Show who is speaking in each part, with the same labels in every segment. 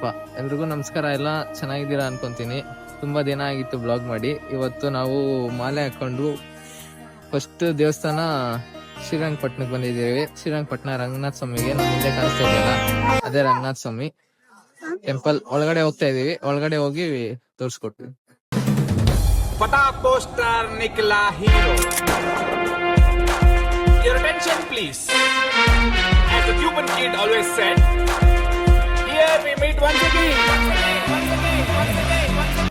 Speaker 1: ಸ್ವಲ್ಪ ಎಲ್ರಿಗೂ ನಮಸ್ಕಾರ. ಎಲ್ಲ ಚೆನ್ನಾಗಿದ್ದೀರಾ ಅನ್ಕೊಂತೀನಿ. ತುಂಬಾ ದಿನ ಆಗಿತ್ತು ಬ್ಲಾಗ್ ಮಾಡಿ. ಇವತ್ತು ನಾವು ಮಾಲೆ ಹಾಕೊಂಡು ಫಸ್ಟ್ ದೇವಸ್ಥಾನ ಶ್ರೀರಂಗಪಟ್ಟಣಕ್ಕೆ ಬಂದಿದ್ದೀವಿ. ಶ್ರೀರಂಗಪಟ್ಟಣ ರಂಗನಾಥ ಸ್ವಾಮಿಗೆ ನಮ್ಮ ಮುಂದೆ ಕಾಣಿಸ್ತಾ ಇದೆಯಲ್ಲ ಅದೇ ರಂಗನಾಥ ಸ್ವಾಮಿ. ಟೆಂಪಲ್ ಒಳಗಡೆ ಹೋಗ್ತಾ ಇದೀವಿ ಒಳಗಡೆ ಹೋಗಿ ತೋರಿಸ್ಕೊಟ್ವಿ
Speaker 2: Your attention, please. As the Cuban kid always said, here we meet once again. Once again, once again, once again, once again.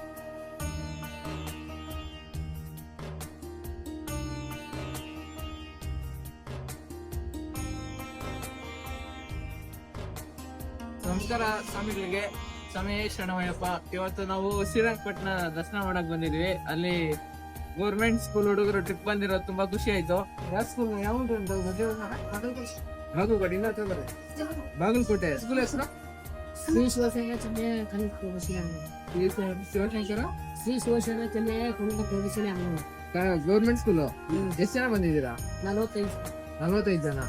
Speaker 1: ನಮಸ್ಕಾರ ಸ್ವಾಮಿಗಳಿಗೆ. ಸ್ವಾಮಿ ಶರಣಮಯ್ಯಪ್ಪ. ಇವತ್ತು ನಾವು ಶ್ರೀರಂಗಪಟ್ಟಣ ದರ್ಶನ ಮಾಡಕ್ ಬಂದಿದ್ವಿ. ಅಲ್ಲಿ ಗೌರ್ಮೆಂಟ್ ಸ್ಕೂಲ್ ಹುಡುಗರು ಟ್ರಿಪ್ ಬಂದಿರೋದು ತುಂಬಾ ಖುಷಿ ಆಯ್ತು. ಯಾವ ಸ್ಕೂಲ್ ಯಾವ್ದು ಬರುತ್ತೆ. ಬಾಗಲಕೋಟೆ. ಸ್ಕೂಲ್ ಹೆಸರು?
Speaker 3: ಶ್ರೀ ಶಿವಸೇನ ಚೆನ್ನೈ ಕನಕ ಪ್ರವೇಶನ
Speaker 1: ಶ್ರೀ ಸ- ಶಿವಶಂಕರ
Speaker 3: ಶ್ರೀ ಶಿವಸೇನ ಚೆನ್ನೈ ಕನಕ ಪ್ರವೇಶನ
Speaker 1: ಗೌರ್ಮೆಂಟ್ ಸ್ಕೂಲು ಎಷ್ಟು ಜನ ಬಂದಿದ್ದೀರಾ
Speaker 3: ನಲವತ್ತೈದು
Speaker 1: ನಲ್ವತ್ತೈದು ಜನ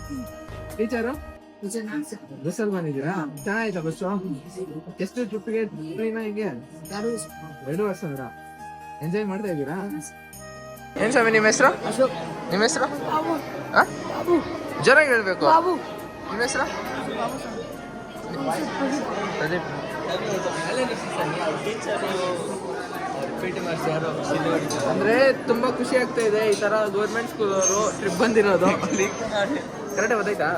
Speaker 1: ಟೀಚರು ಬಸ್ಸಲ್ಲಿ ಬಂದಿದ್ದೀರಾ ಬಸ್ಸು ಎಷ್ಟು ಟ್ರಿಪ್ಗೆ ಟ್ರೈನ್ ಹಿಂಗೆ
Speaker 3: ಯಾರು
Speaker 1: ಎರಡು ವರ್ಷ ಎಂಜಾಯ್ ಮಾಡ್ತಾ ಇದ್ದೀರಾ ಏನ್ ಸ್ವಾಮಿ ನಿಮ್ಮ ಹೆಸರು? ನಿಮ್ಮ ಹೆಸರು ಜೋರಾಗಿ ಹೇಳ್ಬೇಕು.
Speaker 3: ಬಾಬು.
Speaker 1: ನಿಮ್ಮ ಹೆಸರು? ಪ್ರದೀಪ್. ಅಂದ್ರೆ ತುಂಬಾ ಖುಷಿ ಆಗ್ತಾ ಇದೆ ಈ ತರ ಗೌರ್ಮೆಂಟ್ ಸ್ಕೂಲ್ ಅವರು ಟ್ರಿಪ್ ಬಂದಿರೋದು. ಕರೆಕ್ಟ್ ಗೊತ್ತಾಯ್ತಾ?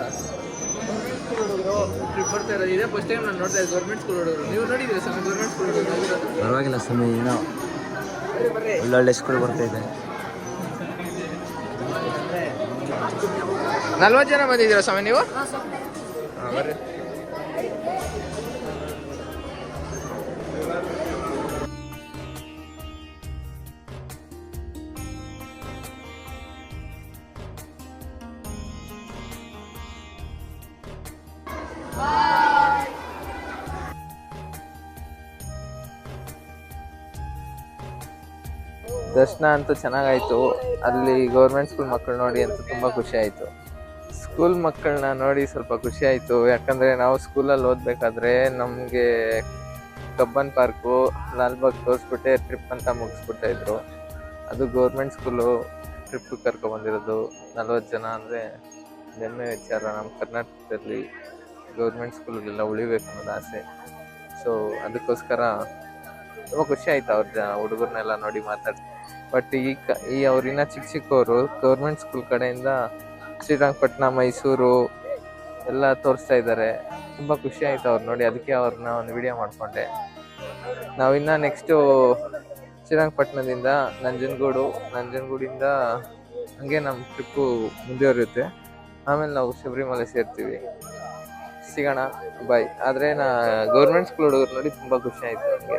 Speaker 1: ಟ್ರಿಪ್ ಬರ್ತಾ ಇರೋದು. ಇದೇ ಫಸ್ಟ್ ಟೈಮ್ ನಾನು ನೋಡ್ತಾ ಇದ್ದೆ ಗೌರ್ಮೆಂಟ್ ಸ್ಕೂಲ್ ಹುಡುಗರು. ನೀವು ನೋಡಿದ್ದೀರಾ ಸ್ವಾಮಿ ಗೌರ್ಮೆಂಟ್ ಸ್ಕೂಲ್ ಹುಡುಗರು?
Speaker 4: ಪರವಾಗಿಲ್ಲ ಸ್ವಾಮಿ ಏನೋ ಒಳ್ಳೊಳ್ಳೆ ಸ್ಕೂಲ್ ಬರ್ತಾ ಇದೆ.
Speaker 1: ನಲ್ವತ್ತು ಜನ ಬಂದಿದ್ದೀರಾ ಸ್ವಾಮಿ ನೀವು? ಹಾ, ಬರ್ರಿ. ದರ್ಶನ ಅಂತೂ ಚೆನ್ನಾಗಾಯ್ತು. ಅಲ್ಲಿ ಗೌರ್ಮೆಂಟ್ ಸ್ಕೂಲ್ ಮಕ್ಕಳು ನೋಡಿ ಅಂತೂ ತುಂಬಾ ಖುಷಿ ಆಯ್ತು. ಸ್ಕೂಲ್ ಮಕ್ಕಳನ್ನ ನೋಡಿ ಸ್ವಲ್ಪ ಖುಷಿ ಆಯ್ತು. ಯಾಕಂದ್ರೆ ನಾವು ಸ್ಕೂಲಲ್ಲಿ ಓದಬೇಕಾದ್ರೆ ನಮಗೆ ಕಬ್ಬನ್ ಪಾರ್ಕು ಲಾಲ್ಬಾಗ್ ತೋರಿಸ್ಬಿಟ್ಟೆ ಟ್ರಿಪ್ ಅಂತ ಮುಗಿಸ್ಬಿಟ್ಟಿದ್ರು ಅದು ಗೌರ್ಮೆಂಟ್ ಸ್ಕೂಲು ಟ್ರಿಪ್ ಕರ್ಕೊಬಂದಿರೋದು ನಲ್ವತ್ತು ಜನ ಅಂದರೆ ಹೆಮ್ಮೆ ವಿಚಾರ. ನಮ್ಮ ಕರ್ನಾಟಕದಲ್ಲಿ ಗೌರ್ಮೆಂಟ್ ಸ್ಕೂಲ್ಗೆಲ್ಲ ಉಳಿಬೇಕು ಅನ್ನೋದು ಆಸೆ. ಸೊ ಅದಕ್ಕೋಸ್ಕರ ತುಂಬ ಖುಷಿ ಆಯ್ತು ಅವ್ರ ಹುಡುಗರನ್ನೆಲ್ಲ ಹುಡುಗರ್ನೆಲ್ಲ ನೋಡಿ ಮಾತಾಡಿ ಬಟ್ ಈ ಈ ಅವ್ರಿನ್ನ ಚಿಕ್ಕ ಚಿಕ್ಕವರು ಗೌರ್ಮೆಂಟ್ ಸ್ಕೂಲ್ ಕಡೆಯಿಂದ ಶ್ರೀರಂಗಪಟ್ಟಣ ಮೈಸೂರು ಎಲ್ಲ ತೋರಿಸ್ತಾ ಇದ್ದಾರೆ. ತುಂಬ ಖುಷಿ ಆಯ್ತು ಅವ್ರು ನೋಡಿ, ಅದಕ್ಕೆ ಅವ್ರನ್ನ ಒಂದು ವಿಡಿಯೋ ಮಾಡಿಕೊಂಡೆ. ನಾವಿನ್ನು ನೆಕ್ಸ್ಟು ಶ್ರೀರಂಗಪಟ್ಟಣದಿಂದ ನಂಜನಗೂಡು, ನಂಜನಗೂಡಿಂದ ಹಂಗೆ ನಮ್ಮ ಟ್ರಿಪ್ಪು ಮುಂದುವರಿಯುತ್ತೆ. ಆಮೇಲೆ ನಾವು ಶಬರಿಮಲೆ ಸೇರ್ತೀವಿ. ಸಿಗೋಣ ಬಾಯ್ ಆದರೆ ನಾ ಗೌರ್ಮೆಂಟ್ ಸ್ಕೂಲ್ ಹುಡುಗರು ನೋಡಿ ತುಂಬ ಖುಷಿ ಆಯಿತು ನನಗೆ